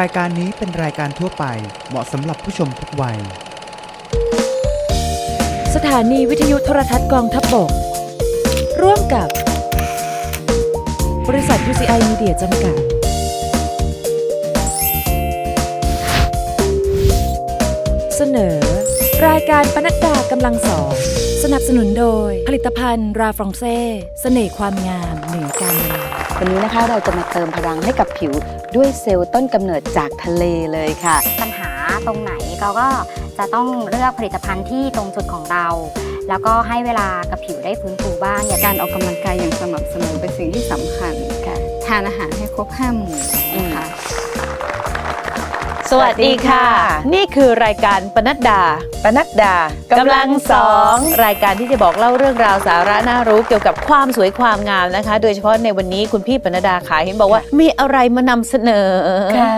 รายการนี้เป็นรายการทั่วไปเหมาะสำหรับผู้ชมทุกวัย สถานีวิทยุโทรทัศน์กองทัพบก ร่วมกับ บริษัท UCI Media จำกัด เสนอ รายการปนัดดากำลังสอง สนับสนุนโดย ผลิตภัณฑ์ราฟรองเซ่เสน่ห์ความงามเหนือการเวลาวันนี้นะคะเราจะมาเติมพลังให้กับผิว ด้วยเซลล์ต้นกำเนิดจากทะเลเลยค่ะ ปัญหาตรงไหนเราก็จะต้องเลือกผลิตภัณฑ์ที่ตรงจุดของเรา แล้วก็ให้เวลากับผิวได้ฟื้นฟูบ้างอย่าการออกกำลังกายอย่างสม่ำเสมอเป็นสิ่งที่สำคัญค่ะทานอาหารให้ครบห้าหมู่นะคะ สวัสดีค่ะ นี่คือรายการปนัดดา ปนัดดากำลังสองรายการที่จะบอกเล่าเรื่องราวสาระน่ารู้เกี่ยวกับความสวยความงามนะคะ โดยเฉพาะในวันนี้คุณพี่ปนัดดาขายเห็นบอกว่ามีอะไรมานำเสนอค่ะ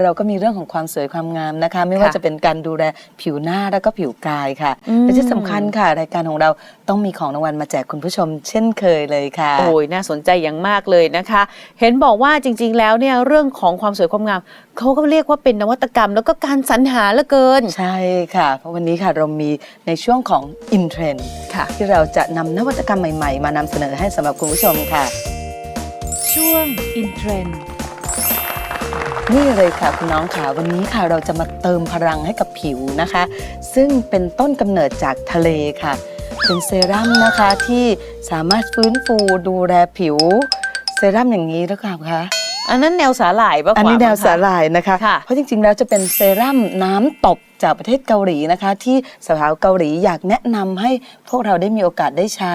เราก็มีเรื่องของความสวยความงามนะคะ ไม่ว่าค่ะจะเป็นการดูแลผิวหน้าแล้วก็ผิวกายค่ะอืมและที่สำคัญค่ะ รายการของเราต้องมีของรางวัลมาแจกคุณผู้ชม เช่นเคยเลยค่ะโอ้ยน่าสนใจอย่างมากเลยนะคะ เห็นบอกว่าจริง ๆ แล้วเนี่ยเรื่องของความสวยความงามเขาก็เรียกว่าเป็นนวัตกรรม แล้วก็การสรรหาเหลือเกิน ใช่ค่ะ เพราะวันนี้ค่ะเรามีในช่วงของ In Trend ค่ะ ที่เราจะนำนวัตกรรมใหม่ๆ มานำเสนอให้สำหรับคุณผู้ชมค่ะ ช่วง In Trend นี่เลยค่ะคุณน้องค่ะวันนี้ค่ะเราจะมาเติมพลังให้กับผิวนะคะ ซึ่งเป็นต้นกำเนิดจากทะเลค่ะ เป็นเซรั่มนะคะที่สามารถฟื้นฟูดูแลผิว เซรั่มอย่างนี้หรือเปล่าคะ อันนั้นแนวสาหร่ายปะอันนี้ขแนวมั้งคะสาหร่ายนะคะค่ะเพราะจริงๆแล้วจะเป็นเซรั่มน้ำตบ จากประเทศเกาหลีนะคะ ที่สาวๆเกาหลีอยากแนะนำให้พวกเราได้มีโอกาสได้ใช้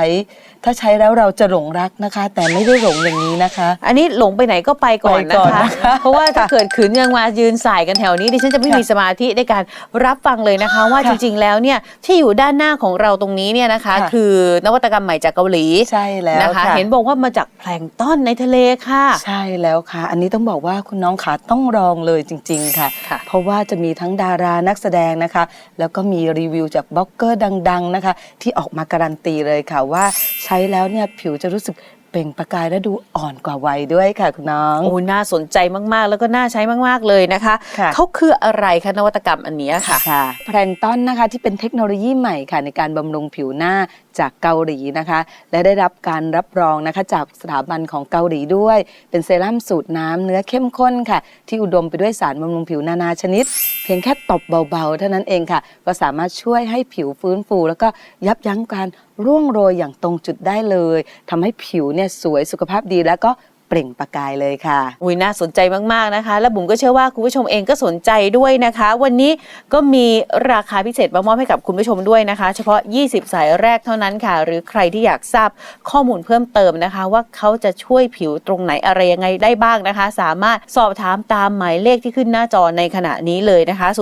ถ้าใช้แล้วเราจะหลงรักนะคะ แต่ไม่ได้หลงอย่างนี้นะคะ อันนี้หลงไปไหนก็ไปก่อนไปนะก่อนคะ นะคะ เพราะว่าถ้าเกิดขืนยังมายืนสายกันแถวนี้ดิฉันจะไม่ค่ะมีสมาธิในการรับฟังเลยนะคะ ว่าค่ะจริงๆแล้วเนี่ยที่อยู่ด้านหน้าของเราตรงนี้เนี่ยนะคะ ค่ะ คือนวัตกรรมใหม่จากเกาหลีใช่แล้วนะคะ ค่ะ เห็นบอกว่ามาจากแพลงก์ต้อนในทะเลค่ะ ใช่แล้วค่ะ อันนี้ต้องบอกว่าคุณน้องขาต้องลองเลยจริง ๆ ค่ะ ค่ะเพราะว่าจะมีทั้งดารานักแสดงนะคะ แล้วก็มีรีวิวจากบล็อกเกอร์ดัง ๆนะคะ ที่ออกมาการันตีเลยค่ะว่าใช้แล้วเนี่ยผิวจะรู้สึกเปล่งประกายและดูอ่อนกว่าวัยด้วยค่ะคุณน้องโอ้น่าสนใจมากๆ แล้วก็น่าใช้มากๆเลยนะคะค่ะเขาคืออะไรคะนวัตกรรมอันเนี้ยค่ะค่ะแพลงก์ต้นนะคะที่เป็นเทคโนโลยีใหม่ค่ะในการบำรุงผิวหน้าจากเกาหลีนะคะ และได้รับการรับรองนะคะจากสถาบันของเกาหลีด้วย เป็นเซรั่มสูตรน้ำเนื้อเข้มข้นค่ะ ที่อุดมไปด้วยสารบำรุงผิวนานาชนิด เพียงแค่ตบเบาๆ เท่านั้นเองค่ะ ก็สามารถช่วยให้ผิวฟื้นฟู แล้วก็ยับยั้งการร่วงโรยอย่างตรงจุดได้เลยทำให้ผิวเนี่ยสวยสุขภาพดีแล้วก็ เปล่งประกายเลยค่ะ อุ้ยน่าสนใจมากๆนะคะ และบุ๋มก็เชื่อว่าคุณผู้ชมเองก็สนใจด้วยนะคะ วันนี้ก็มีราคาพิเศษมามอบให้กับคุณผู้ชมด้วยนะคะ เฉพาะ 20 สายแรกเท่านั้นค่ะ หรือใครที่อยากทราบข้อมูลเพิ่มเติมนะคะ ว่าเขาจะช่วยผิวตรงไหนอะไรยังไงได้บ้างนะคะ สามารถสอบถามตามหมายเลขที่ขึ้นหน้าจอในขณะนี้เลยนะคะ 02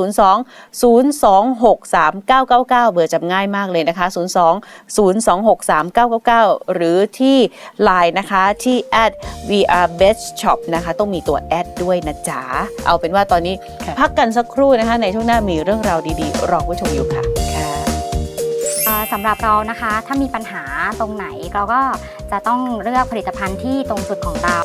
026 3999 เบอร์จำง่ายมากเลยนะคะ 02 026 3999 หรือที่ Line นะคะที่ at VR Best Shop นะคะ ต้องมีตัวแอดด้วยนะจ๊ะ เอาเป็นว่าตอนนี้ค่ะพักกันสักครู่นะคะ ในช่วงหน้ามีเรื่องราวดีๆ รอผู้ชมอยู่ค่ะค่ะเอ่อสำหรับเรานะคะถ้ามีปัญหาตรงไหนเราก็จะต้องเลือกผลิตภัณฑ์ที่ตรงจุดของเรา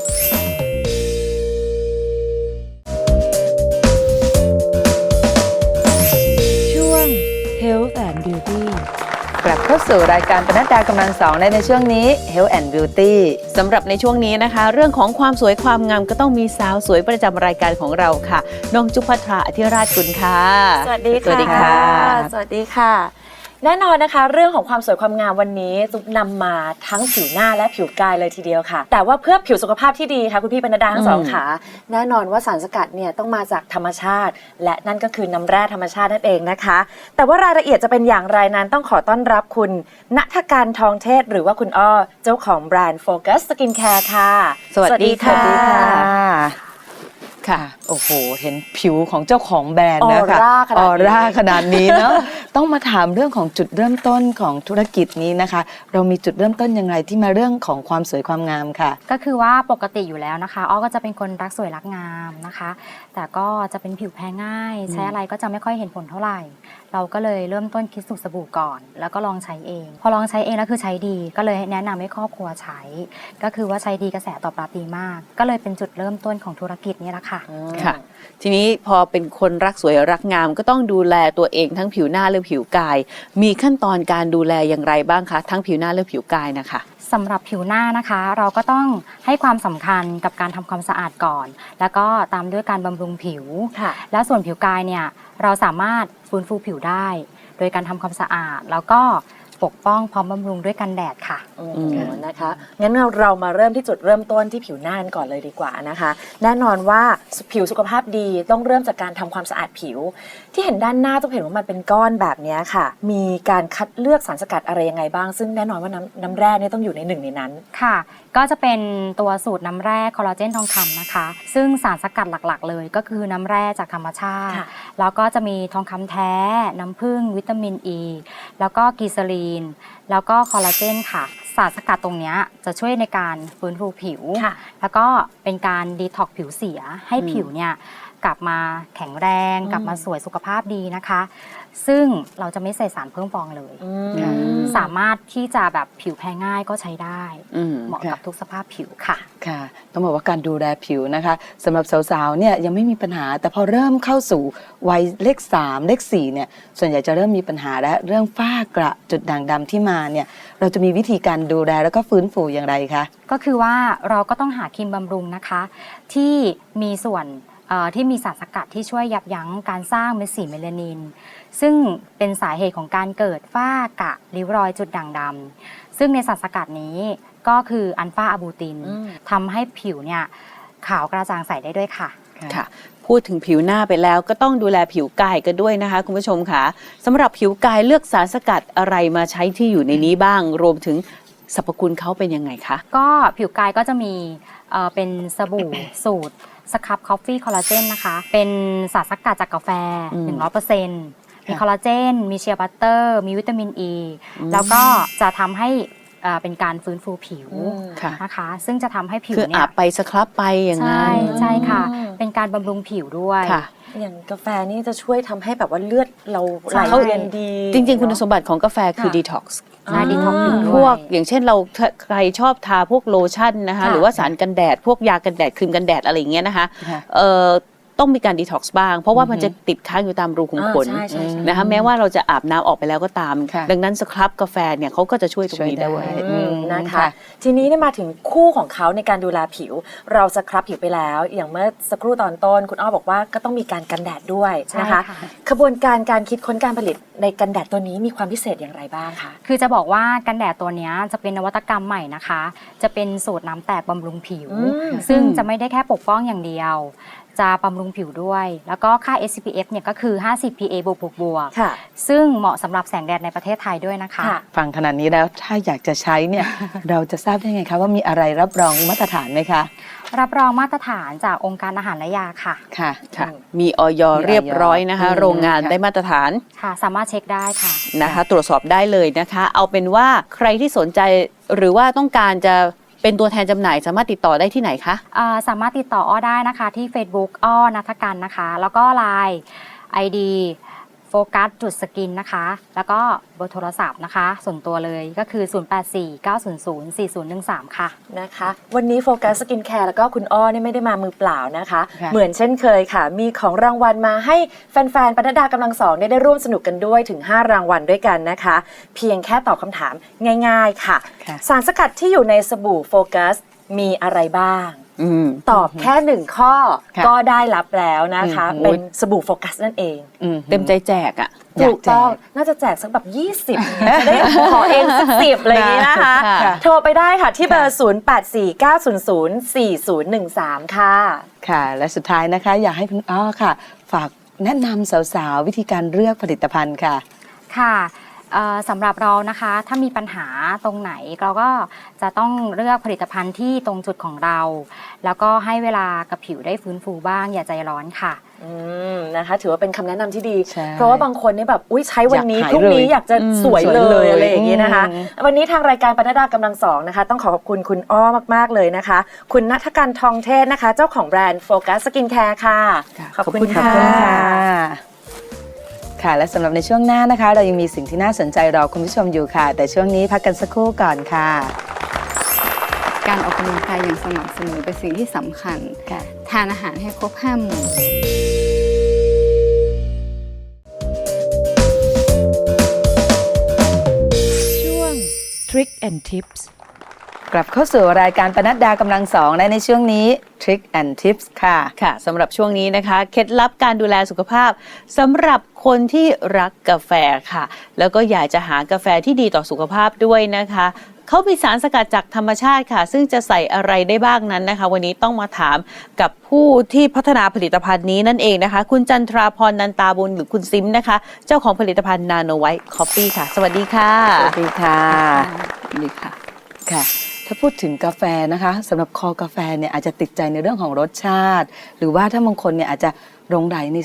ช่วง Health and Beauty กลับเข้าสู่รายการปนัดดากำลังสองและในช่วงนี้ Health and Beauty สำหรับในช่วงนี้นะคะ เรื่องของความสวยความงามก็ต้องมีสาวสวยประจำรายการของเราค่ะน้องจุพัทราอธิราชกุลค่ะ สวัสดีสวัสดีค่ะ สวัสดีค่ะ แน่นอนนะคะ เรื่องของความสวยความงามวันนี้ซุปนำมาทั้งผิวหน้าและผิวกายเลยทีเดียวค่ะ แต่ว่าเพื่อผิวสุขภาพที่ดีค่ะคุณพี่ปนดาทั้งสองขาแน่นอนว่าสารสกัดเนี่ยต้องมาจากธรรมชาติ และนั่นก็คือน้ำแร่ธรรมชาตินั่นเองนะคะ แต่ว่ารายละเอียดจะเป็นอย่างไรนั้นต้องขอต้อนรับคุณณฑการทองเทศหรือว่าคุณอ้อเจ้าของแบรนด์ Focus Skin Care ค่ะ สวัสดีค่ะ ค่ะ โอ้โห เห็นผิวของเจ้าของแบรนด์นะคะออร่าขนาดนี้ ออร่าขนาดนี้เนาะ ต้องมาถามเรื่องของจุดเริ่มต้นของธุรกิจนี้นะคะ เรามีจุดเริ่มต้นยังไงที่มาเรื่องของความสวยความงามค่ะ ก็คือว่าปกติอยู่แล้วนะคะอ้อก็จะเป็นคนรักสวยรักงามนะคะ แต่ก็จะเป็นผิวแพ้ง่าย ใช้อะไรก็จะไม่ค่อยเห็นผลเท่าไหร่ เราก็เลยเริ่มต้นคิดสูตรสบู่ก่อน แล้วก็ลองใช้เอง พอลองใช้เองแล้วคือใช้ดีก็เลยแนะนำให้ครอบครัวใช้ ก็คือว่าใช้ดีกระแสตอบรับดีมาก ก็เลยเป็นจุดเริ่มต้นของธุรกิจนี้แหละค่ะค่ะ ทีนี้พอเป็นคนรักสวยรักงามก็ต้องดูแลตัวเองทั้งผิวหน้าและผิวกาย มีขั้นตอนการดูแลอย่างไรบ้างคะ ทั้งผิวหน้าและผิวกายนะคะ สำหรับผิวหน้านะคะ เราก็ต้องให้ความสำคัญกับการทำความสะอาดก่อน แล้วก็ตามด้วยการบำรุงผิว ค่ะ และส่วนผิวกายเนี่ยเราสามารถฟื้นฟูผิวได้ โดยการทำความสะอาด แล้วก็ ปกป้องพร้อมบำรุงด้วยกันแดดค่ะโอ้อืมนะคะ งั้นเราเรามาเริ่มที่จุดเริ่มต้นที่ผิวหน้ากันก่อนเลยดีกว่านะคะ แน่นอนว่าผิวสุขภาพดีต้องเริ่มจากการทำความสะอาดผิว ที่เห็นด้านหน้าต้องเห็นว่ามันเป็นก้อนแบบเนี้ยค่ะ มีการคัดเลือกสารสกัดอะไรยังไงบ้าง ซึ่งแน่นอนว่าน้ำน้ำแร่เนี่ยต้องอยู่ในหนึ่งในนั้น ค่ะ ก็จะเป็นตัวสูตรน้ำแร่คอลลาเจนทองคำนะคะ ซึ่งสารสกัดหลักๆ เลยก็คือน้ำแร่จากธรรมชาติ ค่ะ แล้วก็จะมีทองคำแท้ น้ำผึ้งวิตามินอ e, ีแล้วก็กีซาลีนแล้วก็คอลลาเจนค่ะ สารสกัดตรงเนี้ยจะช่วยในการฟื้นฟูผิวค่ะแล้วก็เป็นการดีท็อกผิวเสียให้อืมผิวเนี่ยกลับมาแข็งแรงอืมกลับมาสวยสุขภาพดีนะคะ ซึ่งเราจะไม่ใส่สารเพิ่มฟองเลย อืค่ะมสามารถที่จะแบบผิวแพ้ง่ายก็ใช้ได้ อืมเหมาะค่ะกับทุกสภาพผิวค่ะ ค่ะต้องบอกว่าการดูแลผิวนะคะสำหรับสาวๆเนี่ยยังไม่มีปัญหา แต่พอเริ่มเข้าสู่วัยเลข3เลข4เนี่ยส่วนใหญ่จะเริ่มมีปัญหาและเรื่องฝ้ากระจุดด่างดำที่มาเนี่ยเราจะมีวิธีการดูแลแล้วก็ฟื้นฟูอย่างไรคะ ก็คือว่าเราก็ต้องหาครีมบำรุงนะคะ ที่มีส่วนเอ่อ ที่มีสารสกัดที่ช่วยยับยั้งการสร้างเม็ดสีเมลานิน ซึ่งเป็นสาเหตุของการเกิดฝ้ากระริ้วรอยจุดด่างดำซึ่งในสารสกัดนี้ก็คืออัลฟาอะบูตินอืมทำให้ผิวเนี่ยขาวกระจ่างใสได้ด้วยค่ะค่ะพูดถึงผิวหน้าไปแล้วก็ต้องดูแลผิวกายกันด้วยนะคะ คุณผู้ชมค่ะสำหรับผิวกายเลือกสารสกัดอะไรมาใช้ที่อยู่ในนี้บ้าง รวมถึง สรรพคุณเขาเป็นยังไงคะ ก็ผิวกายก็จะมีเอ่อเป็นสบู่ สูตรสครับคอฟฟี่คอลลาเจนนะคะ เป็นสารสกัดจากกาแฟ อืม100%มีคอลลาเจน มีเชียร์บัตเตอร์ มีวิตามินอ e, ีอืม แล้วก็จะทำให้เอ่อเป็นการฟื้นฟูผิวอืมค่ะ นะคะ ซึ่งจะทำให้ผิวคือเนี่อายบไปสครับไปอย่างใช่นั้นใช่ค่ะอืมเป็นการบำรุงผิวด้วย ค่ะ อย่างกาแฟนี่จะช่วยทำให้แบบว่าเลือดเราไหลใช่ เวียนดีจริงๆ คุณเนอะ สมบัติของกาแฟคือค่ะ ดีท็อกซ์ ใช่ดีท็อกผิวอ่าด้พววย กอย่างเช่นเราใครชอบทาพวกโลชั่นนะคะค่ะหรือว่าสารกันแดด พวกยากันแดดครีมกันแดดอะไรอย่างเงี้ยนะคะค่ะ เอ่อ ต้องมีการดีท็อกซ์บ้าง เพราะว่ามันอือฮึจะติดค้างอยู่ตามรูขุมอ่าขนใช่ใช่ใช่นะคะแม้ว่าเราจะอาบน้ำออกไปแล้วก็ตามค่ะดังนั้นสครับกาแฟเนี่ยเขาก็จะช่วยตรงนี้ช่วยได้ด้วยอืมอืมนะคะค่ะทีนี้เนี่ยมาถึงคู่ของเขาในการดูแลผิว เราสครับผิวไปแล้ว อย่างเมื่อสักครู่ตอนต้น คุณอ้อบอกว่าก็ต้องมีการกันแดดด้วยใช่นะคะค่ะขบวนการการคิดค้นการผลิตในกันแดดตัวนี้มีความพิเศษอย่างไรบ้างคะคือจะบอกว่ากันแดดตัวเนี้ยจะเป็นนวัตกรรมใหม่นะคะ จะเป็นสูตรน้ำแตกบำรุงผิวอืมซึ่งจะไม่ได้แค่ปกป้องอย่างเดียว จะบำรุงผิวด้วย แล้วก็ค่า SPF เนี่ยก็คือ 50 PA บวกบวกบวกค่ะ ซึ่งเหมาะสำหรับแสงแดดในประเทศไทยด้วยนะคะ ค่ะ ฟังขนาดนี้แล้วถ้าอยากจะใช้เนี่ย เราจะทราบได้ไงคะว่ามีอะไรรับรองมาตรฐานไหมคะ รับรองมาตรฐานจากองค์การอาหารและยาค่ะ ค่ะ ค่ะ มีออยเรียบร้อยนะคะ อืมโรงงานค่ะ ได้มาตรฐานค่ะ สามารถเช็คได้ค่ะ นะคะ ตรวจสอบได้เลยนะคะ เอาเป็นว่าใครที่สนใจหรือว่าต้องการจะ เป็นตัวแทนจำหน่ายสามารถติดต่อได้ที่ไหนคะ อ่าสามารถติดต่ออ้อได้นะคะที่ Facebook อ้อนัทกันนะคะ แล้วก็ Line ID ฟกัสจุดสกินนะคะ แล้วก็เบอร์โทรศัพท์นะคะ ส่วนตัวเลยก็คือ 0849004013 ค่ะ นะคะ วันนี้โฟกัสสกินแคร์แล้วก็คุณอ้อเนี่ยไม่ได้มามือเปล่านะคะ ค่ะ เหมือนเช่นเคยค่ะ มีของรางวัลมาให้แฟนๆปนัดดากำลังสองเนี่ยได้ร่วมสนุกกันด้วยถึง 5 รางวัลด้วยกันนะคะ เพียงแค่ตอบคำถามง่าย ๆ ค่ะ ค่ะ สารสกัดที่อยู่ในสบู่โฟกัสมีอะไรบ้างอืม ตอบแค่หนึ่งข้อค่ะก็ได้รับแล้วนะคะ อืมเป็นสบู่โฟกัสนั่นเองอืมเต็มใจแจกอะอยากถูกต้องแจกน่าจะแจกสักแบบ 20เนี่ยจะได้ขอเองสักสิบอะไรอย่างนี้นะคะ ค่ะ โทรไปได้ค่ะที่เบอร์ 0849004013 ค่ะ ค่ะ และสุดท้ายนะคะ อยากให้คุณอ้อค่ะ ฝากแนะนำสาวๆ วิธีการเลือกผลิตภัณฑ์ค่ะ ค่ะเอ่อ สำหรับเรานะคะ ถ้ามีปัญหาตรงไหนเราก็จะต้องเลือกผลิตภัณฑ์ที่ตรงจุดของเรา แล้วก็ให้เวลากับผิวได้ฟื้นฟูบ้าง อย่าใจร้อนค่ะอืมนะคะ ถือว่าเป็นคำแนะนำที่ดีใช่เพราะว่าบางคนเนี่ยแบบอุ้ยใช้วันนี้อยากหายพรุ่งนี้เลยอยากจะอืมสวยสวยเลเลยยอะไรอย่างนี้นะคะอืมวันนี้ทางรายการปนดากำลังสองนะคะ ต้องขอขอบคุณคุณอ้อมาก ๆ เลยนะคะ คุณนัทการทองเทศนะคะ เจ้าของแบรนด์โฟกัสสกินแคร์ค่ะ ขอบคุณขอบค่ะคุณค่ะ ค่ะ และสำหรับในช่วงหน้านะคะ เรายังมีสิ่งที่น่าสนใจรอคุณผู้ชมอยู่ค่ะ แต่ช่วงนี้พักกันสักครู่ก่อนค่ะ การออกกำลังกายอย่างสม่ำเสมอเป็นสิ่งที่สำคัญ ค่ะ ทานอาหารให้ครบห้าหมู่ ช่วง Trick and Tips กลับเข้าสู่รายการปนัดดากำลังสองและในช่วงนี้ Trick and Tips ค่ะ ค่ะสำหรับช่วงนี้นะคะ เคล็ดลับการดูแลสุขภาพสำหรับคนที่รักกาแฟค่ะ แล้วก็อยากจะหากาแฟที่ดีต่อสุขภาพด้วยนะคะ เขามีสารสกัดจากธรรมชาติค่ะ ซึ่งจะใส่อะไรได้บ้างนั้นนะคะ วันนี้ต้องมาถามกับผู้ที่พัฒนาผลิตภัณฑ์นี้นั่นเองนะคะ คุณจันทราพรนันตาบุญหรือคุณซิมนะคะ เจ้าของผลิตภัณฑ์นาโนไวท์คอฟฟี่ค่ะ สวัสดีค่ะ สวัสดีค่ะ ดีค่ะ ค่ะ ถ้าพูดถึงกาแฟนะคะสำหรับคอกาแฟเนี่ยอาจจะติดใจในเรื่องของรสชาติ หรือว่าถ้าบางคนเนี่ยอาจจะหลงไหลใน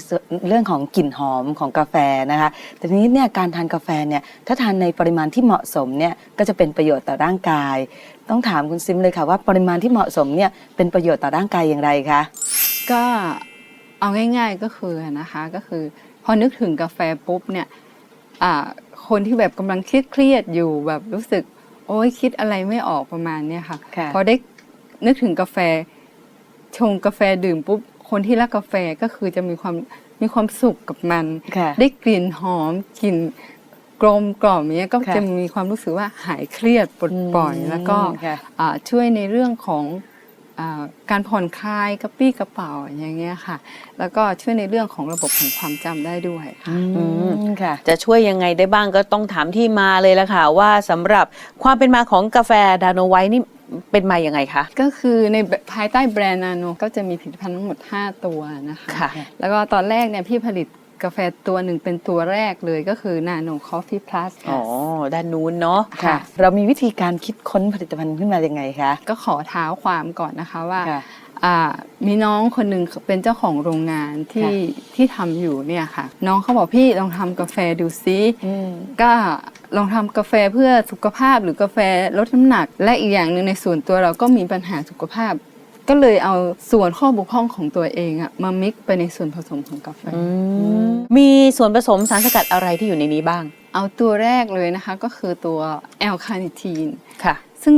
เรื่องของกลิ่นหอมของกาแฟนะคะแต่ทีนี้เนี่ยการทานกาแฟเนี่ยถ้าทานในปริมาณที่เหมาะสมเนี่ยก็จะเป็นประโยชน์ต่อร่างกาย ต้องถามคุณซิมเลยค่ะว่าปริมาณที่เหมาะสมเนี่ยเป็นประโยชน์ต่อร่างกายอย่างไรคะก็เอาง่ายๆก็คือนะคะก็คือพอนึกถึงกาแฟปุ๊บเนี่ยคนที่แบบกำลังเครียดๆอยู่แบบรู้สึก โอ้ยคิดอะไรไม่ออกประมาณเนี้ยค่ะ ค่ะพอได้นึกถึงกาแฟ ชงกาแฟดื่มปุ๊บ คนที่รักกาแฟก็คือจะมีความมีความสุขกับมัน ค่ะ ได้กลิ่นหอมกลิ่นกลมกล่อมเนี้ยก็ค่ะจะมีความรู้สึกว่าหายเครียดปลดปล่อยแล้วก็ค่ะ อ่าช่วยในเรื่องของอา การผ่อนคลายกระปรี้กระเป๋าอย่างเงี้ยค่ะ แล้วก็ช่วยในเรื่องของระบบของความจำได้ด้วยค่ะอืมค่ะ จะช่วยยังไงได้บ้างก็ต้องถามที่มาเลยละค่ะ ว่าสำหรับความเป็นมาของกาแฟดาโนไวท์นี่เป็นมาอย่างไงคะ ก็คือในภายใต้แบรนด์นาโนก็จะมีผลิตภัณฑ์ทั้งหมด 5 ตัวนะคะค่ะแล้วก็ตอนแรกเนี่ยพี่ผลิต กาแฟตัวหนึ่งเป็นตัวแรกเลยก็คือนาโนคอฟฟี่พลัสอ๋อ ด้านนู้นเนาะค่ะ เรามีวิธีการคิดค้นผลิตภัณฑ์ขึ้นมายังไงคะ ก็ขอเท้าความก่อนนะคะว่าค่ะอ่ามีน้องคนหนึ่งเป็นเจ้าของโรงงานที่ค่ะที่ทำอยู่เนี่ยค่ะ น้องเขาบอกพี่ลองทำกาแฟดูซิอืมก็ลองทำกาแฟเพื่อสุขภาพหรือกาแฟลดน้ำหนัก และอีกอย่างหนึ่งในส่วนตัวเราก็มีปัญหาสุขภาพ ก็เลยเอาส่วนข้อบกพร่องของตัวเองอะมามิกไปในส่วนผสมของกาแฟ มีส่วนผสมสารสกัดอะไรที่อยู่ในนี้บ้าง เอาตัวแรกเลยนะคะก็คือตัวแอลคาเนทีนค่ะ ซึ่ง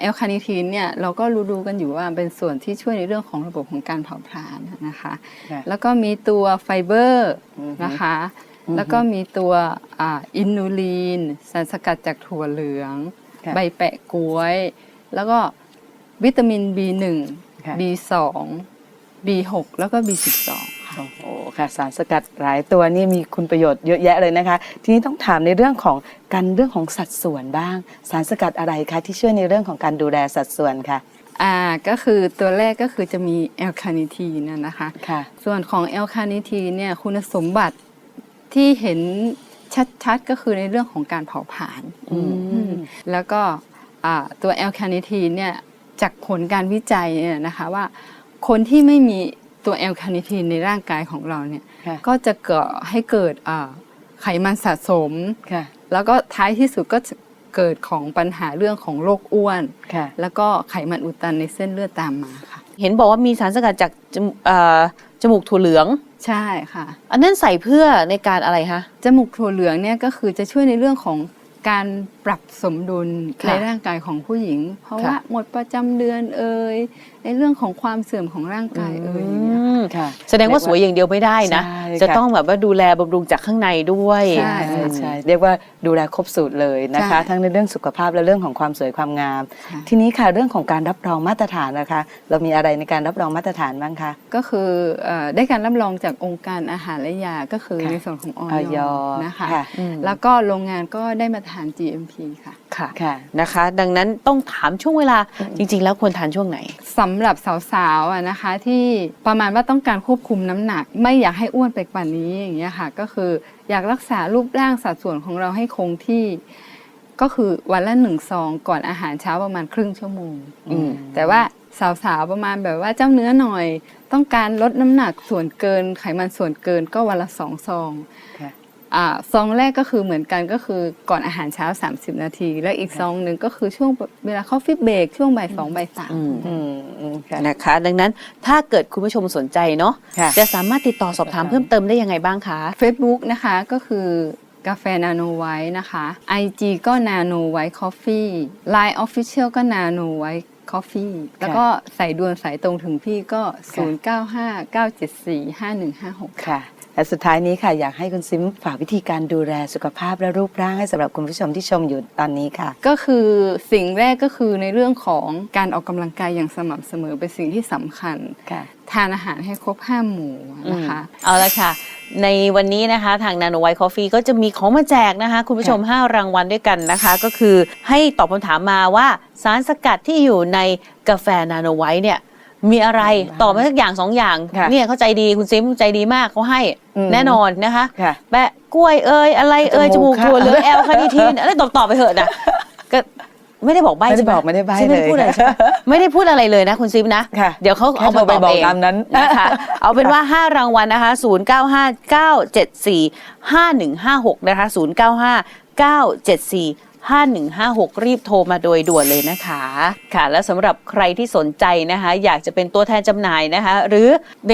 แอลคาเนทีนเนี่ยเราก็รู้ๆกันอยู่ว่าเป็นส่วนที่ช่วยในเรื่องของระบบของการเผาผลาญนะคะค่ะแล้วก็มีตัวไฟเบอร์อือฮึนะคะอือฮึแล้วก็มีตัวอ่าอินูลีนสารสกัดจากถั่วเหลืองค่ะใบแปะกล้วย แล้วก็วิตามิน B1 ค่ะ B2 B6 แล้วก็ B12 ค่ะ โอ้โหค่ะสารสกัดหลายตัวนี่มีคุณประโยชน์เยอะแยะเลยนะคะ ทีนี้ต้องถามในเรื่องของการเรื่องของสัดส่วนบ้าง สารสกัดอะไรคะที่ช่วยในเรื่องของการดูแลสัดส่วนค่ะ อ่าก็คือตัวแรกก็คือจะมีแอลคาเนทีนนะนะคะ ค่ะ ส่วนของแอลคาเนทีนเนี่ยคุณสมบัติที่เห็นชัดๆ ก็คือในเรื่องของการเผาผลาญอืม อืมแล้วก็อ่าตัวแอลคาเนทีนเนี่ย จากผลการวิจัยเนี่ยนะคะว่า คนที่ไม่มีตัวแอลคาเนทีนในร่างกายของเราเนี่ยค่ะก็จะเกิดให้เกิดอ่าไขมันสะสมค่ะแล้วก็ท้ายที่สุดก็จะเกิดของปัญหาเรื่องของโรคอ้วนค่ะแล้วก็ไขมันอุดตันในเส้นเลือดตามมาค่ะ เห็นบอกว่ามีสารสกัดจากจมูกเอ่อจมูกถั่วเหลือง ใช่ค่ะ อันนั้นใส่เพื่อในการอะไรคะ จมูกถั่วเหลืองเนี่ยก็คือจะช่วยในเรื่องของ การปรับสมดุลค่ะในร่างกายของผู้หญิง เพราะค่ะว่าหมดประจำเดือนเอ่ยในเรื่องของความเสื่อมของร่างกายเอ่ยอย่างเงี้ยอืมค่ะ แสดงว่าสวยอย่างเดียวไม่ได้นะใช่จะค่ะต้องแบบว่าดูแลบำรุงจากข้างในด้วยใช่ใช่ใช่เรียกว่าดูแลครบสูตรเลยนะคะใช่ทั้งในเรื่องสุขภาพและเรื่องของความสวยความงามค่ะทีนี้ค่ะเรื่องของการรับรองมาตรฐานนะคะ เรามีอะไรในการรับรองมาตรฐานบ้างคะก็คือเอ่อได้การรับรองจากองค์การอาหารและยาก็คือค่ะในส่วนของออออยนะคะค่ะอืมแล้วก็โรงงานก็ได้มาตรฐาน GMP ค่ะ ค่ะค่ะนะคะ ดังนั้นต้องถามช่วงเวลาจริง ๆ แล้วควรทานช่วงไหนสำหรับสาวๆอะนะคะที่ประมาณว่าต้องการควบคุมน้ำหนัก ไม่อยากให้อ้วนไปกป่านนี้อย่างเงี้ยค่ะ ก็คืออยากรักษารูปร่างสัดส่วนของเราให้คงที่ ก็คือวันละหนึ่งซองก่อนอาหารเช้าประมาณครึ่งชั่วโมง อืม แต่ว่าสาวๆประมาณแบบว่าเจ้าเนื้อหน่อย ต้องการลดน้ำหนักส่วนเกินไขมันส่วนเกินก็วันละสองซอง ค่ะอ่า ซองแรกก็คือเหมือนกันก็คือก่อนอาหารเช้า 30 นาที แล้วอีกซองหนึ่งก็คือช่วงเวลาเข้าฟิตเบรกช่วงบ่ายสองบ่ายสามอืมอืมอืมค่ะนะคะ ดังนั้นถ้าเกิดคุณผู้ชมสนใจเนาะค่ะจะสามารถติดต่อสอบถามเพิ่มเติมได้ยังไงบ้างคะ Facebook นะคะก็คือกาแฟนาโนไวท์นะคะ IG ก็นาโนไวท์คอฟฟี่ Line Official ก็นาโนไวท์คอฟฟี่แล้วก็ใส่ด่วนสายตรงถึงพี่ก็ 0959745156 ค่ะ และสุดท้ายนี้ค่ะอยากให้คุณซิมฝากวิธีการดูแลสุขภาพและรูปร่างให้สำหรับคุณผู้ชมที่ชมอยู่ตอนนี้ค่ะ ก็คือสิ่งแรกก็คือในเรื่องของการออกกำลังกายอย่างสม่ำเสมอเป็นสิ่งที่สำคัญค่ะทานอาหารให้ครบห้าหมู่นะคะอืมเอาละค่ะในวันนี้นะคะทาง Nano White Coffee ก็จะมีของมาแจกนะคะ คุณผู้ชม 5 รางวัลด้วยกันนะคะ ก็คือให้ตอบคำถามมาว่าสารสกัดที่อยู่ในกาแฟ Nano White เนี่ย มีอะไรบ้างตอบมาสักอย่างสองอย่างค่ะเนี่ยเขาใจดีคุณซิมใจดีมากเขาให้อืมแน่นอนนะคะค่ะแปะกล้วยเอ่ยอะไรเอ่ยจจมูมูกกค่ะถั่วเหลืองแอลคาเนิทีนอะไรตอบตอบไปเถอะนะก็ไม่ได้บอกใบไม่ได้ใช่หบอกไม่ได้ใบ้ฉันไม่เลยพูดอะไรค่ะใช่ไหมไม่ได้พูดอะไรเลยนะคุณซิมนะค่ะเดี๋ยวเขาแค่เอาโทมารไปตอบบอกเองตามนั้น นะคะเอาเป็นว่า 5 รางวัลนะคะ 0 9 5 9 7 4 5 1 5 6 นะคะ 0 9 5 9 7 4 5156 รีบโทรมาโดยด่วนเลยนะคะ ค่ะ และสำหรับใครที่สนใจนะคะ อยากจะเป็นตัวแทนจำหน่ายนะคะ หรือ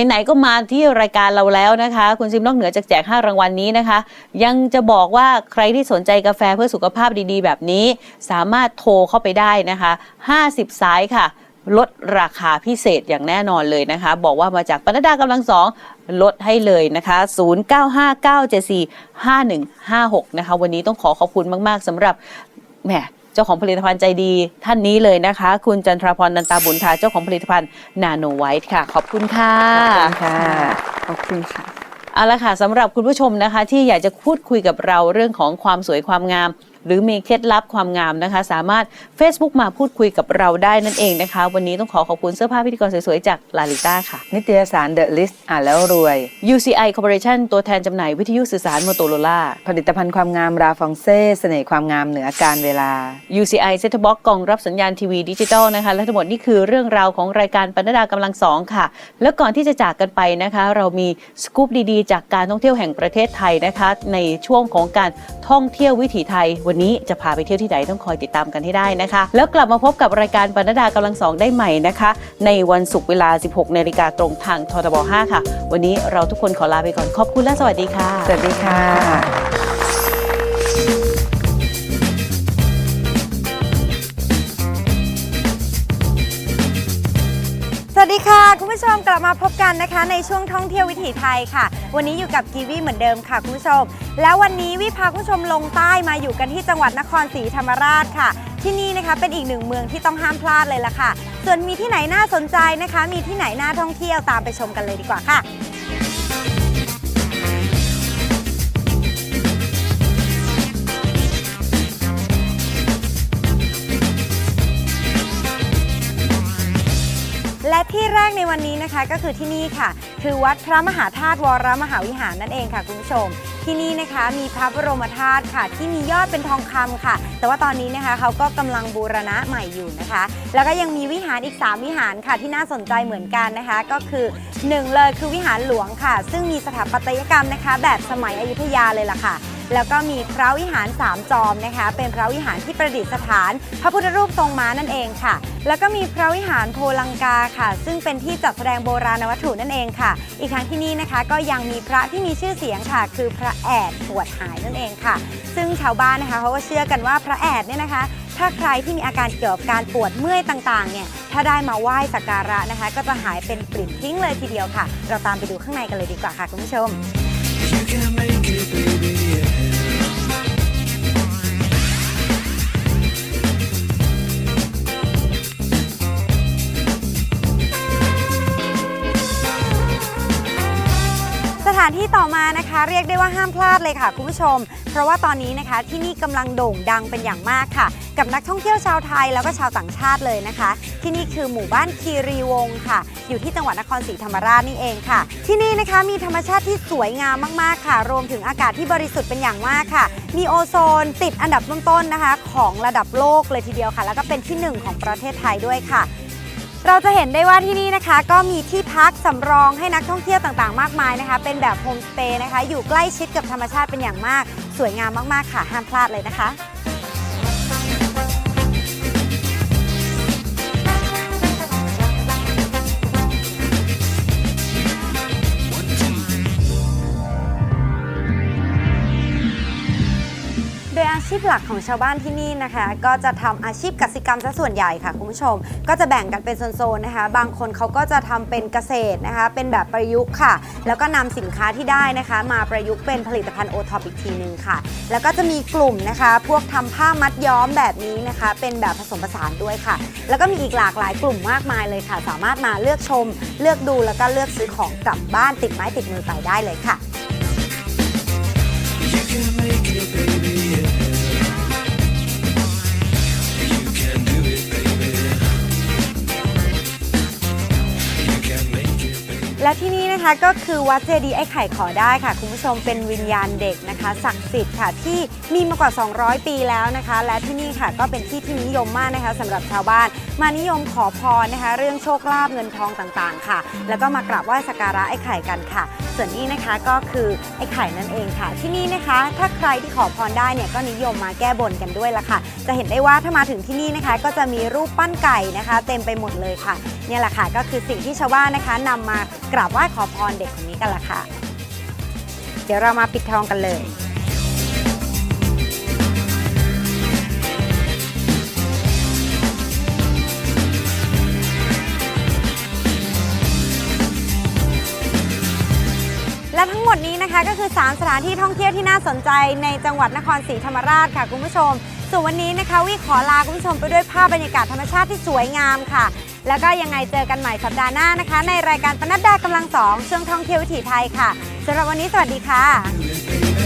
ไหนๆก็มาที่รายการเราแล้วนะคะ คุณซิมนอกเหนือจากแจก 5 รางวัลนี้นะคะ ยังจะบอกว่าใครที่สนใจกาแฟเพื่อสุขภาพดีๆ แบบนี้ สามารถโทรเข้าไปได้นะคะ 50 สายค่ะ ลดราคาพิเศษอย่างแน่นอนเลยนะคะ บอกว่ามาจากปนดากำลังสองลดให้เลยนะคะ 0959745156 นะคะ วันนี้ต้องขอขอบคุณมาก ๆสำหรับแหมเจ้าของผลิตภัณฑ์ใจดีท่านนี้เลยนะคะ คุณจันทราพรนันตาบุญค่ะเจ้าของผลิตภัณฑ์นาโนไวท์ค่ะ ขอบคุณค่ะค่ะ ขอบคุณค่ะเอาละค่ะสำหรับคุณผู้ชมนะคะ ที่อยากจะพูดคุยกับเราเรื่องของความสวยความงาม หรือมีเคล็ดลับความงามนะคะ สามารถ Facebook มาพูดคุยกับเราได้นั่นเองนะคะ วันนี้ต้องขอขอบคุณเสื้อผ้าพิธีกรสวยๆ จากลาลิต้าค่ะ นิตยสาร The List อ่านแล้วรวย UCI Corporation ตัวแทนจำหน่ายวิทยุสื่อสารโมโตโรล่าผลิตภัณฑ์ความงามราฟองเซ่เสน่ห์ความงามเหนือการเวลา UCI Set Box กล่องรับสัญญาณทีวีดิจิตอลนะคะและทั้งหมดนี่คือเรื่องราวของรายการปนดากำลังสองค่ะ แล้วก่อนที่จะจากกันไปนะคะ เรามีสกู๊ปดีๆ จากการท่องเที่ยวแห่งประเทศไทยนะคะ ในช่วงของการท่องเที่ยววิถีไทยวันนี้จะพาไปเที่ยวที่ไหนต้องคอยติดตามกันให้ได้นะคะ แล้วกลับมาพบกับรายการบรรดากำลังสองได้ใหม่นะคะ ในวันศุกร์เวลา 16นาฬิกาตรงทางททบ5ค่ะ วันนี้เราทุกคนขอลาไปก่อนขอบคุณและสวัสดีค่ะ สวัสดีค่ะ ค่ะ คุณผู้ชมกลับมาพบกันนะคะ ในช่วงท่องเที่ยววิถีไทยค่ะ วันนี้อยู่กับกีวีเหมือนเดิมค่ะคุณผู้ชม แล้ววันนี้วิพาคุณผู้ชมลงใต้มาอยู่กันที่จังหวัดนครศรีธรรมราชค่ะ ที่นี่นะคะเป็นอีกหนึ่งเมืองที่ต้องห้ามพลาดเลยล่ะค่ะ ส่วนมีที่ไหนน่าสนใจนะคะ มีที่ไหนน่าท่องเที่ยวตามไปชมกันเลยดีกว่าค่ะ กในวันนี้นะคะก็คือที่นี่ค่ะ คือวัดพระมหาธาตุวรมหาวิหารนั่นเองค่ะคุณผู้ชม ที่นี่นะคะมีพระบรมธาตุค่ะ ที่มียอดเป็นทองคำค่ะ แต่ว่าตอนนี้นะคะเขาก็กำลังบูรณะใหม่อยู่นะคะ แล้วก็ยังมีวิหารอีก 3 วิหารค่ะที่น่าสนใจเหมือนกันนะคะ ก็คือ 1 เลยคือวิหารหลวงค่ะ ซึ่งมีสถาปัตยกรรมนะคะ แบบสมัยอยุธยาเลยล่ะค่ะ แล้วก็มีพระวิหารสามจอมนะคะ เป็นพระวิหารที่ประดิษฐาน พระพุทธรูปทรงม้านั่นเองค่ะ แล้วก็มีพระวิหารโพลังกาค่ะ ซึ่งเป็นที่จัดแสดงโบราณวัตถุนั่นเองค่ะ อีกทั้งที่นี่นะคะก็ยังมีพระที่มีชื่อเสียงค่ะ คือพระแอดปวดหายนั่นเองค่ะ ซึ่งชาวบ้านนะคะเขาก็เชื่อกันว่าพระแอดเนี่ยนะคะถ้าใครที่มีอาการเกี่ยวกับการปวดเมื่อยต่างๆ เนี่ย ถ้าได้มาไหว้สักการะนะคะ ก็จะหายเป็นปลิดทิ้งเลยทีเดียวค่ะ เราตามไปดูข้างในกันเลยดีกว่าค่ะคุณผู้ชมานที่ต่อมานะคะ เรียกได้ว่าห้ามพลาดเลยค่ะคุณผู้ชม เพราะว่าตอนนี้นะคะที่นี่กำลังโด่งดังเป็นอย่างมากค่ะ กับนักท่องเที่ยวชาวไทยแล้วก็ชาวต่างชาติเลยนะคะ ที่นี่คือหมู่บ้านคีรีวงค่ะ อยู่ที่จังหวัดนครศรีธรรมราชนี่เองค่ะ ที่นี่นะคะมีธรรมชาติที่สวยงามมากๆค่ะ รวมถึงอากาศที่บริสุทธิ์เป็นอย่างมากค่ะ มีโอโซนติดอันดับต้นๆนะคะ ของระดับโลกเลยทีเดียวค่ะ แล้วก็เป็นที่หนึ่งของประเทศไทยด้วยค่ะ เราจะเห็นได้ว่าที่นี่นะคะ ก็มีที่พักสำรองให้นักท่องเที่ยวต่างๆ มากมายนะคะ เป็นแบบโฮมสเตย์นะคะ อยู่ใกล้ชิดกับธรรมชาติเป็นอย่างมาก สวยงามมากๆค่ะ ห้ามพลาดเลยนะคะ ชีพหลักของชาวบ้านที่นี่นะคะ ก็จะทำอาชีพกสิกรรมซะส่วนใหญ่ค่ะคุณผู้ชม ก็จะแบ่งกันเป็นโซนๆนะคะ บางคนเขาก็จะทำเป็นเกษตรนะคะ เป็นแบบประยุกต์ค่ะ แล้วก็นำสินค้าที่ได้นะคะ มาประยุกต์เป็นผลิตภัณฑ์โอท็อปอีกทีหนึ่งค่ะ แล้วก็จะมีกลุ่มนะคะ พวกทำผ้ามัดย้อมแบบนี้นะคะ เป็นแบบผสมผสานด้วยค่ะ แล้วก็มีอีกหลากหลายกลุ่มมากมายเลยค่ะ สามารถมาเลือกชม เลือกดูแล้วก็เลือกซื้อของกลับบ้านติดไม้ติดมือไปได้เลยค่ะ และที่นี่นะคะก็คือวัดเจดีย์ไอ้ไข่ขอได้ค่ะ คุณผู้ชมเป็นวิญญาณเด็กนะคะศักดิ์สิทธิ์ค่ะที่มีมากว่า 200 ปีแล้วนะคะ และที่นี่ค่ะก็เป็นที่ที่นิยมมากนะคะสำหรับชาวบ้าน มานิยมขอพรนะคะ เรื่องโชคลาภเงินทองต่างๆ ค่ะ แล้วก็มากราบไหว้สักการะไอ้ไข่กันค่ะ ส่วนนี้นะคะก็คือไอ้ไข่นั่นเองค่ะ ที่นี่นะคะ ถ้าใครที่ขอพรได้เนี่ยก็นิยมมาแก้บนกันด้วยละค่ะ จะเห็นได้ว่าถ้ามาถึงที่นี่นะคะ ก็จะมีรูปปั้นไก่นะคะ เต็มไปหมดเลยค่ะ เนี่ยแหละค่ะก็คือสิ่งที่ชาวบ้านนะคะนำมากราบไหว้ขอพรเด็กคนนี้กันละค่ะ เดี๋ยวเรามาปิดทองกันเลยและทั้งหมดนี้นะคะก็คือ 3 สถานที่ท่องเที่ยวที่น่าสนใจในจังหวัดนครศรีธรรมราชค่ะคุณผู้ชม ส่วนวันนี้นะคะวิขอลาคุณผู้ชมไปด้วยภาพบรรยากาศธรรมชาติที่สวยงามค่ะ แล้วก็ยังไงเจอกันใหม่สัปดาห์หน้านะคะ ในรายการปนัดดากำลังสองช่วงท่องเที่ยววิถีไทยค่ะสำหรับวันนี้สวัสดีค่ะ